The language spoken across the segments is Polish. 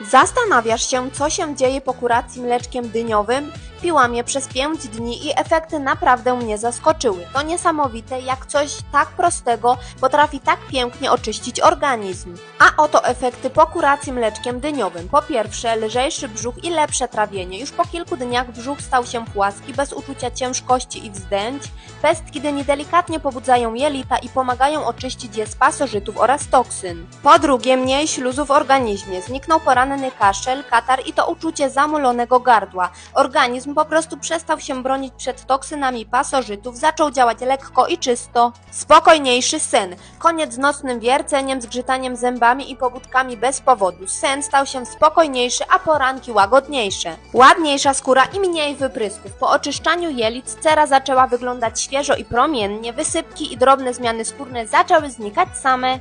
Zastanawiasz się, co się dzieje po kuracji mleczkiem dyniowym? Piłam je przez 5 dni i efekty naprawdę mnie zaskoczyły. To niesamowite, jak coś tak prostego potrafi tak pięknie oczyścić organizm. A oto efekty po kuracji mleczkiem dyniowym. Po pierwsze, lżejszy brzuch i lepsze trawienie. Już po kilku dniach brzuch stał się płaski, bez uczucia ciężkości i wzdęć. Pestki dyni delikatnie pobudzają jelita i pomagają oczyścić je z pasożytów oraz toksyn. Po drugie, mniej śluzu w organizmie. Zniknął poranny kaszel, katar i to uczucie zamulonego gardła. Organizm po prostu przestał się bronić przed toksynami pasożytów, zaczął działać lekko i czysto. Spokojniejszy sen. Koniec z nocnym wierceniem, zgrzytaniem zębami i pobudkami bez powodu. Sen stał się spokojniejszy, a poranki łagodniejsze. Ładniejsza skóra i mniej wyprysków. Po oczyszczaniu jelit cera zaczęła wyglądać świeżo i promiennie, wysypki i drobne zmiany skórne zaczęły znikać same.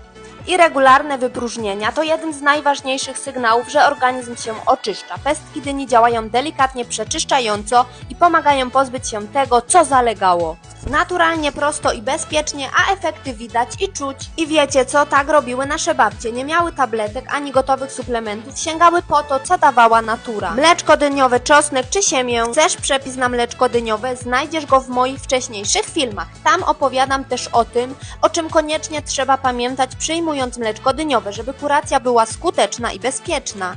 I regularne wypróżnienia to jeden z najważniejszych sygnałów, że organizm się oczyszcza. Pestki dyni działają delikatnie przeczyszczająco i pomagają pozbyć się tego, co zalegało. Naturalnie, prosto i bezpiecznie, a efekty widać i czuć. I wiecie co, tak robiły nasze babcie. Nie miały tabletek ani gotowych suplementów, sięgały po to, co dawała natura. Mleczko dyniowe, czosnek czy siemię. Chcesz przepis na mleczko dyniowe? Znajdziesz go w moich wcześniejszych filmach. Tam opowiadam też o tym, o czym koniecznie trzeba pamiętać przyjmując mleczko dyniowe, żeby kuracja była skuteczna i bezpieczna.